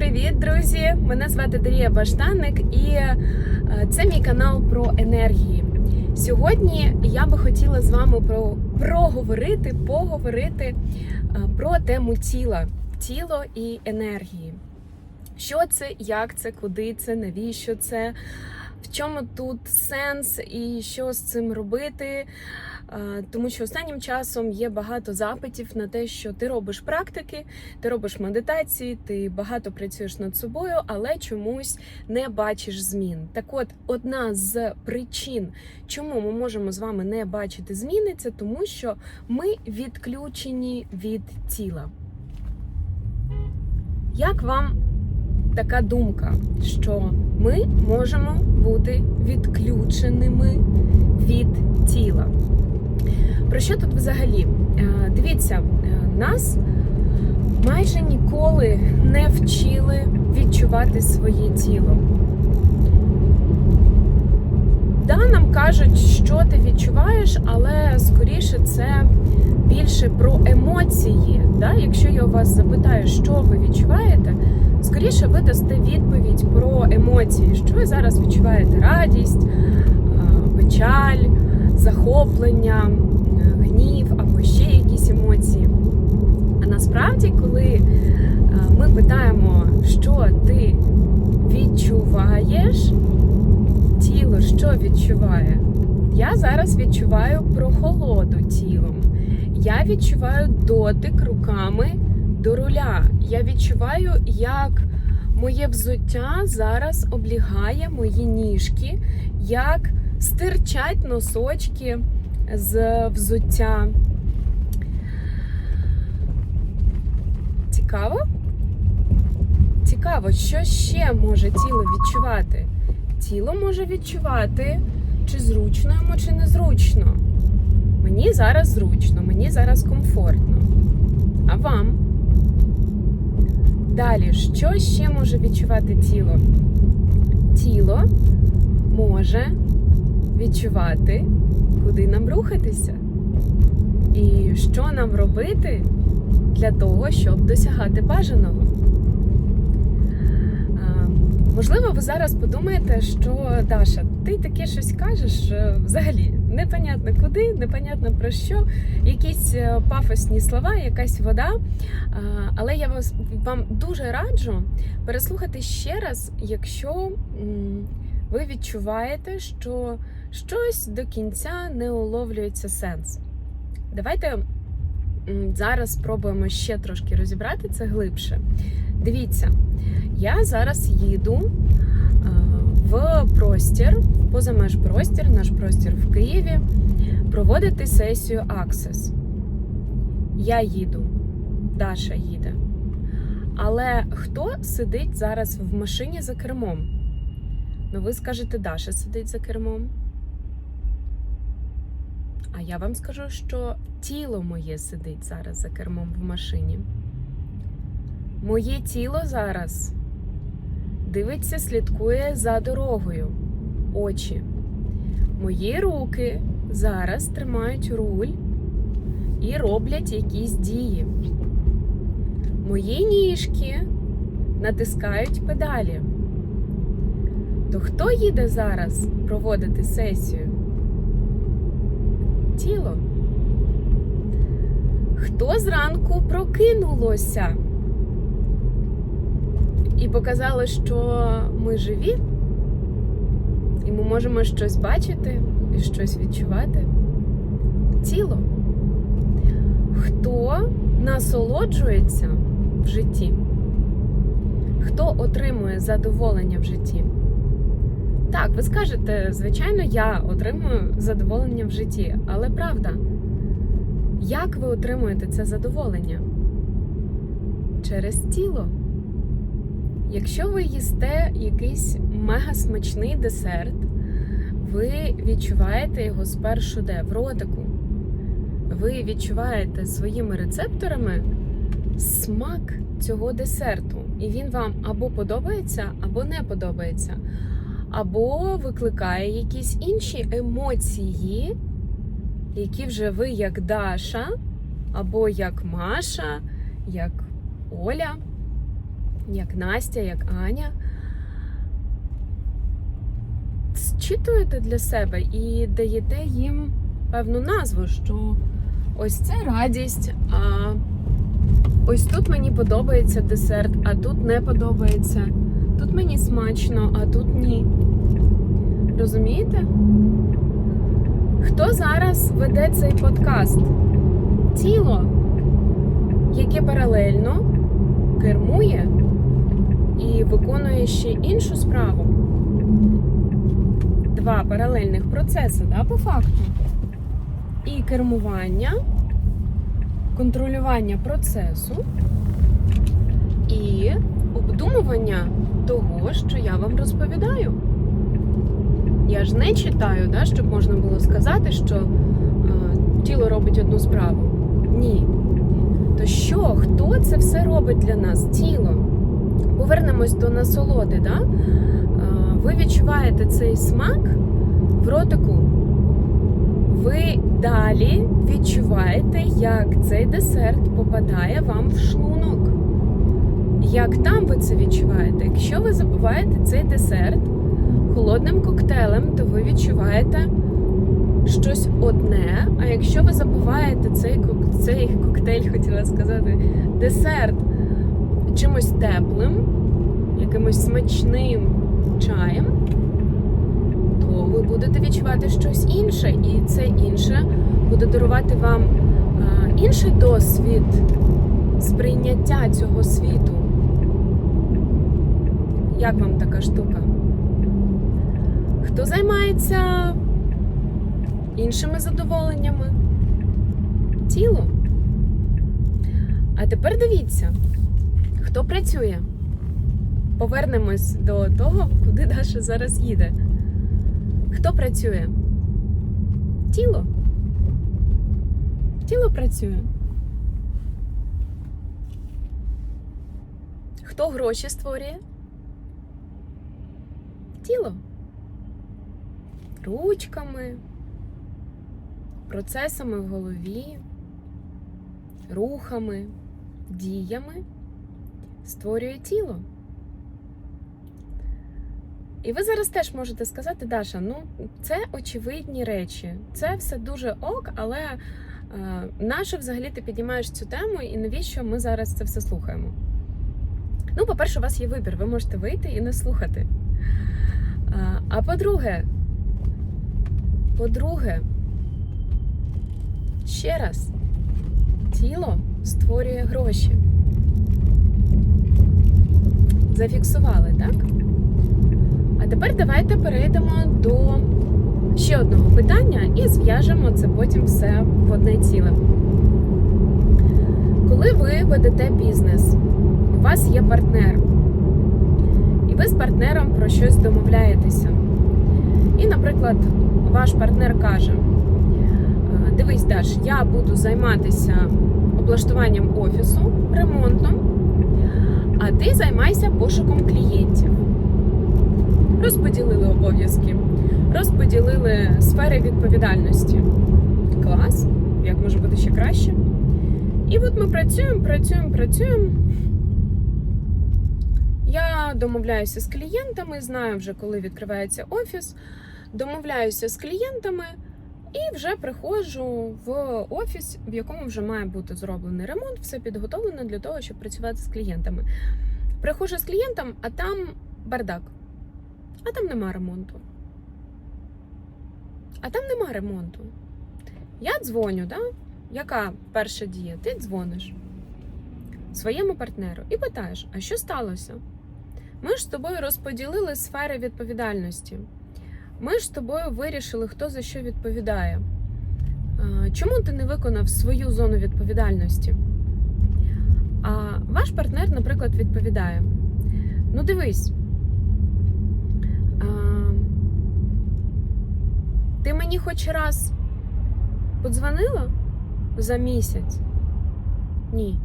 привіт, друзі! Мене звати Дарія Баштанник, і е, це мій канал про енергії. Сьогодні я би хотіла з вами про проговорити, поговорити е, про тему тіла, тіло і енергії. Що це, як це, куди це, навіщо це, в чому тут сенс і що з цим робити. Тому що останнім часом є багато запитів на те, що ти робиш практики, ти робиш медитації, ти багато працюєш над собою, але чомусь не бачиш змін. Так от, одна з причин, чому ми можемо з вами не бачити зміни, це тому, що ми відключені від тіла. Як вам така думка, що ми можемо бути відключеними від тіла? Про що тут взагалі? Е, Дивіться, е, нас майже ніколи не вчили відчувати своє тіло. Да, нам кажуть, що ти відчуваєш, але скоріше це більше про емоції. Да? Якщо я у вас запитаю, що ви відчуваєте, скоріше ви дасте відповідь про емоції, що ви зараз відчуваєте радість, е, печаль, захоплення, гнів або ще якісь емоції. А насправді, коли е, ми питаємо, що ти відчуваєш, тіло що відчуває? Я зараз відчуваю прохолоду тілом. Я відчуваю дотик руками до руля. Я відчуваю, як моє взуття зараз облігає мої ніжки, як стирчать носочки з взуття. Цікаво? Цікаво, що ще може тіло відчувати? Тіло може відчувати, чи зручно йому, чи незручно. Мені зараз зручно, мені зараз комфортно. А вам? Далі, що ще може відчувати тіло? Тіло може відчувати, куди нам рухатися. І що нам робити для того, щоб досягати бажаного. Можливо, ви зараз подумаєте, що Даша, ти таке щось кажеш е, взагалі непонятно куди, непонятно про що, якісь е, пафосні слова, якась вода. Але я вас вам дуже раджу переслухати ще раз, якщо ви відчуваєте, що щось до кінця не уловлюється сенс. Давайте зараз спробуємо ще трошки розібрати це глибше. Дивіться, я зараз їду е, в простір, поза меж простір, наш простір в Києві, проводити сесію Access. Я їду, Даша їде. Але хто сидить зараз в машині за кермом? Ну, ви скажете, Даша сидить за кермом. А я вам скажу, що тіло моє сидить зараз за кермом в машині. Моє тіло зараз дивиться, слідкує за дорогою. Очі. Мої руки зараз тримають руль і роблять якісь дії. Мої ніжки натискають педалі. То хто їде зараз проводити сесію? Тіло. Хто зранку прокинулося? І показало, що ми живі, і ми можемо щось бачити і щось відчувати. Тіло. Хто насолоджується в житті? Хто отримує задоволення в житті? Так, ви скажете, звичайно, я отримую задоволення в житті, але правда, як ви отримуєте це задоволення? Через тіло. Якщо ви їсте якийсь мега смачний десерт, ви відчуваєте його спершу де в ротику. Ви відчуваєте своїми рецепторами смак цього десерту. І він вам або подобається, або не подобається. Або викликає якісь інші емоції, які вже ви як Даша, або як Маша, як Оля як Настя, як Аня, зчитуєте для себе і даєте їм певну назву, що ось це радість, а ось тут мені подобається десерт, а тут не подобається. Тут мені смачно, а тут ні. Розумієте? Хто зараз веде цей подкаст? Тіло, яке паралельно кермує і виконує ще іншу справу. Два паралельних процеси, да, по факту. І кермування, контролювання процесу і обдумування того, що я вам розповідаю. Я ж не читаю, да, щоб можна було сказати, що е, тіло робить одну справу. Ні. То що, хто це все робить для нас? Тіло. Повернемось до насолоди. Да? Е, ви відчуваєте цей смак в ротику. Ви далі відчуваєте, як цей десерт попадає вам в шлунок. Як там ви це відчуваєте? Якщо ви запиваєте цей десерт холодним коктейлем, то ви відчуваєте щось одне. А якщо ви запиваєте цей, цей коктейль, хотіла сказати, десерт чимось теплим, якимось смачним чаєм, то ви будете відчувати щось інше, і це інше буде дарувати вам інший досвід сприйняття цього світу. Як вам така штука? Хто займається іншими задоволеннями? Тіло. А тепер дивіться, хто працює. Повернемось до того, куди Даша зараз їде. Хто працює? Тіло. Тіло працює. Хто гроші створює? Тіло. Ручками, процесами в голові, рухами, діями створює тіло. І ви зараз теж можете сказати, Даша, ну це очевидні речі, це все дуже ок, але е, наше взагалі ти піднімаєш цю тему, і навіщо ми зараз це все слухаємо? Ну, по-перше, у вас є вибір, ви можете вийти і не слухати. А, по-друге, по-друге, ще раз, тіло створює гроші. Зафіксували, так? А тепер давайте перейдемо до ще одного питання і зв'яжемо це потім все в одне ціле. Коли ви ведете бізнес, у вас є партнер, ви з партнером про щось домовляєтеся. І, наприклад, ваш партнер каже: «Е, Дивись, Даш, я буду займатися облаштуванням офісу, ремонтом, а ти займайся пошуком клієнтів. Розподілили обов'язки, розподілили сфери відповідальності. Клас, як може бути ще краще. І от ми працюємо, працюємо, працюємо. Я домовляюся з клієнтами, знаю вже, коли відкривається офіс. Домовляюся з клієнтами і вже приходжу в офіс, в якому вже має бути зроблений ремонт, все підготовлено для того, щоб працювати з клієнтами. Приходжу з клієнтом, а там бардак. А там нема ремонту. А там нема ремонту. Я дзвоню, да? яка перша дія? Ти дзвониш своєму партнеру і питаєш, а що сталося? Ми ж з тобою розподілили сфери відповідальності. Ми ж з тобою вирішили, хто за що відповідає. Чому ти не виконав свою зону відповідальності? А ваш партнер, наприклад, відповідає: Ну, дивись, ти мені хоч раз подзвонила за місяць? Ні.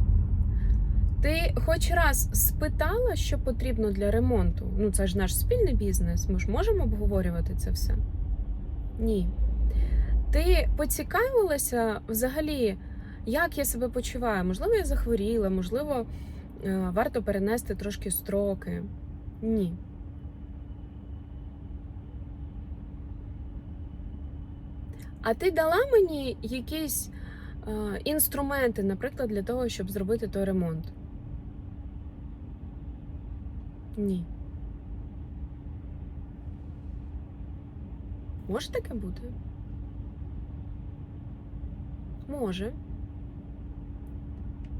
Ти хоч раз спитала, що потрібно для ремонту? Ну, це ж наш спільний бізнес. Ми ж можемо обговорювати це все? Ні. Ти поцікавилася взагалі, як я себе почуваю? Можливо, я захворіла, можливо, е, варто перенести трошки строки. Ні. А ти дала мені якісь е, інструменти, наприклад, для того, щоб зробити той ремонт? Ні. Може таке бути? Може.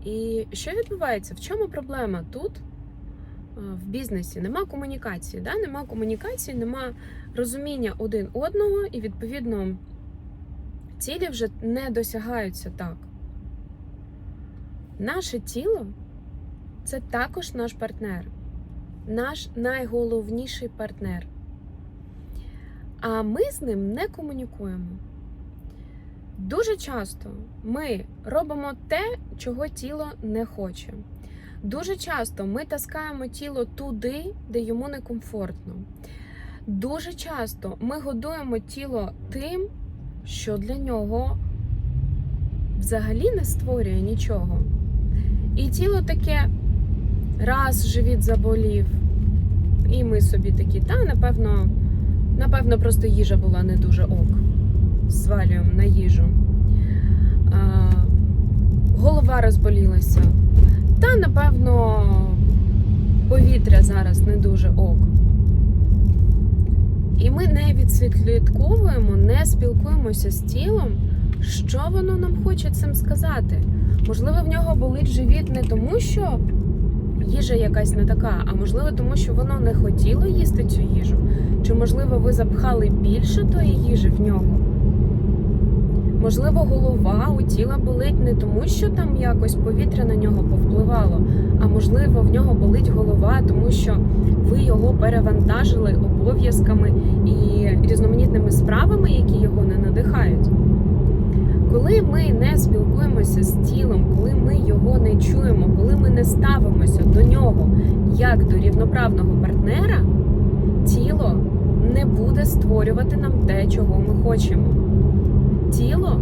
І що відбувається? В чому проблема тут? е, В бізнесі нема комунікації, да? нема комунікації, нема розуміння один одного, і відповідно цілі вже не досягаються так. Наше тіло це також наш партнер, наш найголовніший партнер. А ми з ним не комунікуємо. Дуже часто ми робимо те, чого тіло не хоче. Дуже часто ми таскаємо тіло туди, де йому некомфортно. Дуже часто ми годуємо тіло тим, що для нього взагалі не створює нічого. І тіло таке раз живіт заболів, і ми собі такі, та напевно, напевно, просто їжа була не дуже ок. Звалюємо на їжу. А, голова розболілася. Та, напевно, повітря зараз не дуже ок. І ми не відслідковуємо, не спілкуємося з тілом, що воно нам хоче цим сказати. Можливо, в нього болить живіт не тому, що їжа якась не така, а можливо, тому що воно не хотіло їсти цю їжу. Чи, можливо, ви запхали більше тої їжі в нього? Можливо, голова у тіла болить не тому, що там якось повітря на нього повпливало, а можливо, в нього болить голова, тому що ви його перевантажили обов'язками і різноманітними справами, які його не надихають. Коли ми не спілкуємося з тілом, коли ми його не чуємо, коли ми не ставимося до нього як до рівноправного партнера, тіло не буде створювати нам те, чого ми хочемо. Тіло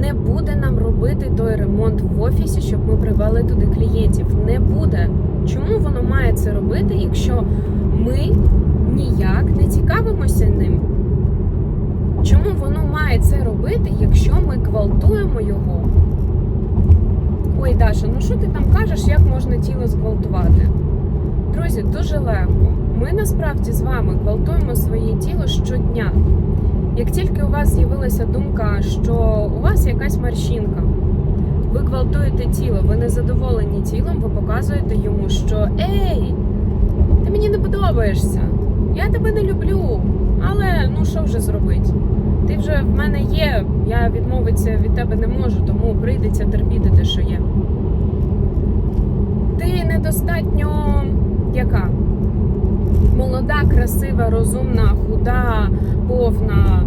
не буде нам робити той ремонт в офісі, щоб ми привели туди клієнтів. Не буде. Чому воно має це робити, якщо ми ніяк не цікавимося ним? Чому воно має це робити, якщо ми гвалтуємо його? Ой, Даша, ну що ти там кажеш, як можна тіло зґвалтувати? Друзі, дуже легко. Ми насправді з вами гвалтуємо своє тіло щодня. Як тільки у вас з'явилася думка, що у вас якась морщинка, ви гвалтуєте тіло, ви не задоволені тілом, ви показуєте йому, що Ей, ти мені не подобаєшся, я тебе не люблю, але ну що вже зробити? Ти вже в мене є, я відмовитися від тебе не можу, тому прийдеться терпіти те, що є. Ти недостатньо яка? Молода, красива, розумна, худа, повна,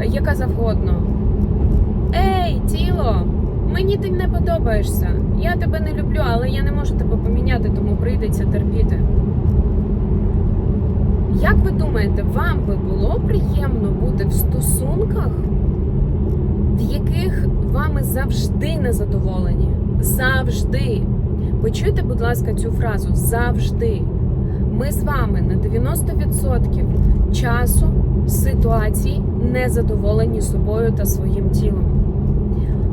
е, яка завгодно. Ей, тіло, мені ти не подобаєшся. Я тебе не люблю, але я не можу тебе поміняти, тому прийдеться терпіти. Як ви думаєте, вам би було приємно бути в стосунках, в яких вами завжди незадоволені? Завжди. Почуйте, будь ласка, цю фразу завжди. Ми з вами на 90% часу ситуацій не задоволені собою та своїм тілом.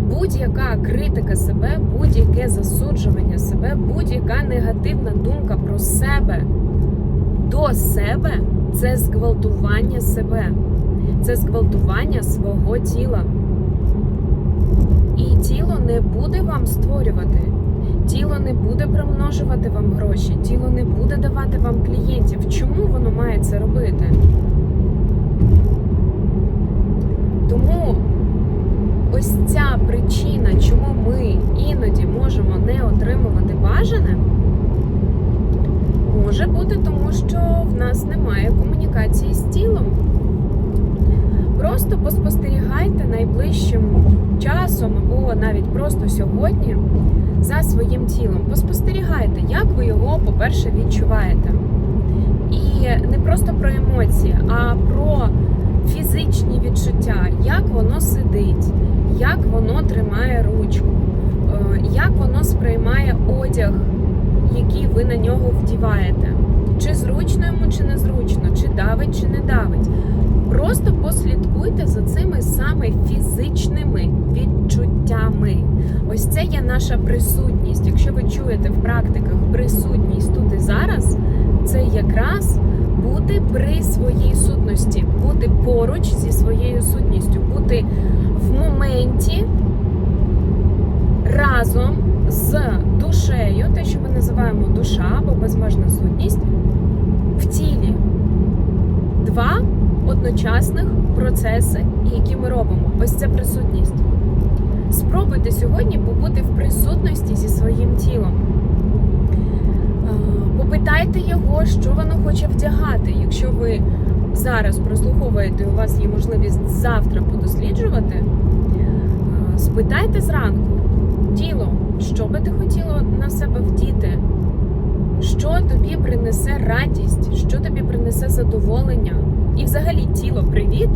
Будь-яка критика себе, будь-яке засуджування себе, будь-яка негативна думка про себе до себе це зґвалтування себе, це зґвалтування свого тіла. І тіло не буде вам створювати. Тіло не буде примножувати вам гроші, тіло не буде давати вам клієнтів. Чому воно має це робити? Тому ось ця причина, чому ми іноді можемо не отримувати бажане, може бути тому, що в нас немає комунікації з тілом. Просто поспостерігайте найближчим часом або навіть просто сьогодні за своїм тілом. Поспостерігайте, як ви його, по-перше, відчуваєте. І не просто про емоції, а про фізичні відчуття, як воно сидить, як воно тримає ручку, е, як воно сприймає одяг який ви на нього вдіваєте. Чи зручно йому, чи незручно, чи давить, чи не давить. Просто послідкуйте за цими саме фізичними відчуттями. Ось це є наша присутність. Якщо ви чуєте в практиках присутність тут і зараз, це якраз бути при своїй сутності, бути поруч зі своєю сутністю, бути в моменті разом з душею, те, що ми називаємо душа або безмежна сутність, в тілі. Два одночасних процеси, які ми робимо. Ось це присутність. Спробуйте сьогодні побути в присутності зі своїм тілом. Е, Попитайте його, що воно хоче вдягати. Якщо ви зараз прослуховуєте, у вас є можливість завтра подосліджувати, е, спитайте зранку тіло, що би ти хотіло на себе вдіти, що тобі принесе радість, що тобі принесе задоволення. І взагалі тіло привіт.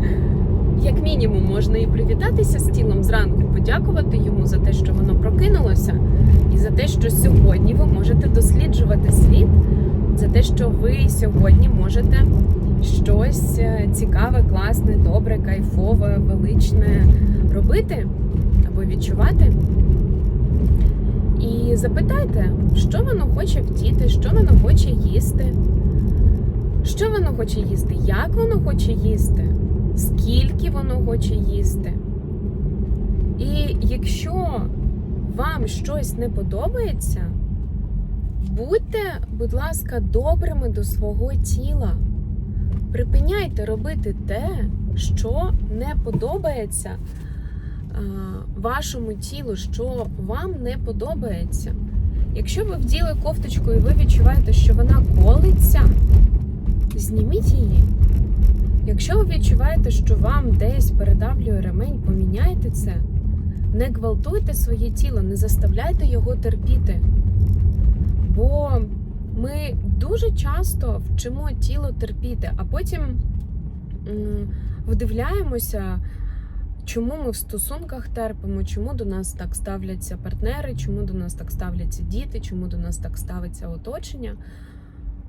Як мінімум, можна і привітатися з тілом зранку, подякувати йому за те, що воно прокинулося, і за те, що сьогодні ви можете досліджувати світ, за те, що ви сьогодні можете щось е, цікаве, класне, добре, кайфове, величне робити відчувати. І запитайте, що воно хоче вдіти, що воно хоче їсти, що воно хоче їсти, як воно хоче їсти, скільки воно хоче їсти. І якщо вам щось не подобається, будьте, будь ласка, добрими до свого тіла. Припиняйте робити те, що не подобається вашому тілу, що вам не подобається. Якщо ви вділи кофточку і ви відчуваєте, що вона колиться, зніміть її. Якщо ви відчуваєте, що вам десь передавлює ремень, поміняйте це. Не гвалтуйте своє тіло, не заставляйте його терпіти. Бо ми дуже часто вчимо тіло терпіти, а потім вдивляємося, чому ми в стосунках терпимо, чому до нас так ставляться партнери, чому до нас так ставляться діти, чому до нас так ставиться оточення.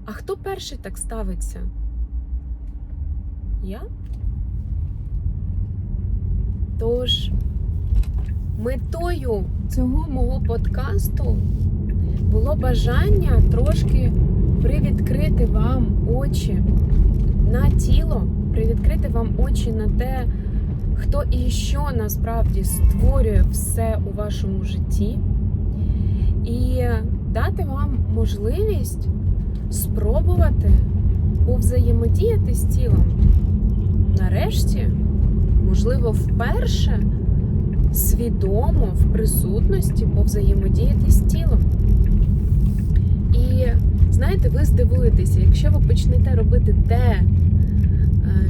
А хто перший так ставиться? Я? Тож, метою цього мого подкасту було бажання трошки привідкрити вам очі на тіло, привідкрити вам очі на те, хто і що насправді створює все у вашому житті, і дати вам можливість спробувати повзаємодіяти з тілом. Нарешті, можливо, вперше свідомо в присутності повзаємодіяти з тілом. І знаєте, ви здивуєтеся, якщо ви почнете робити те,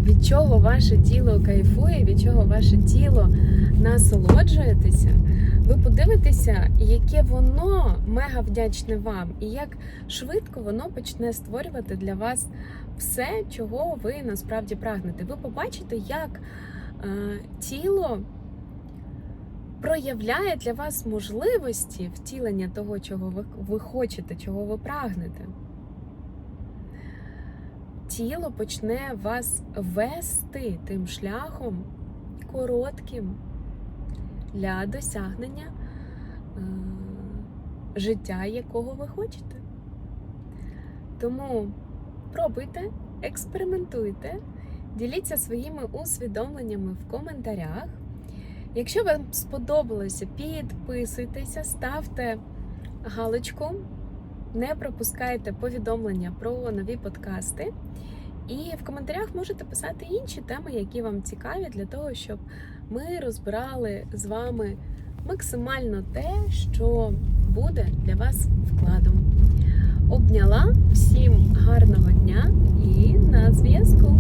від чого ваше тіло кайфує, від чого ваше тіло насолоджуєтеся, ви подивитеся, яке воно мега вдячне вам, і як швидко воно почне створювати для вас все, чого ви насправді прагнете. Ви побачите, як е, тіло проявляє для вас можливості втілення того, чого ви, ви хочете, чого ви прагнете. Тіло почне вас вести тим шляхом коротким для досягнення е, життя, якого ви хочете. Тому пробуйте, експериментуйте, діліться своїми усвідомленнями в коментарях. Якщо вам сподобалося, підписуйтеся, ставте галочку, не пропускайте повідомлення про нові подкасти. І в коментарях можете писати інші теми, які вам цікаві, для того, щоб ми розбирали з вами максимально те, що буде для вас вкладом. Обняла всім гарного дня і на зв'язку!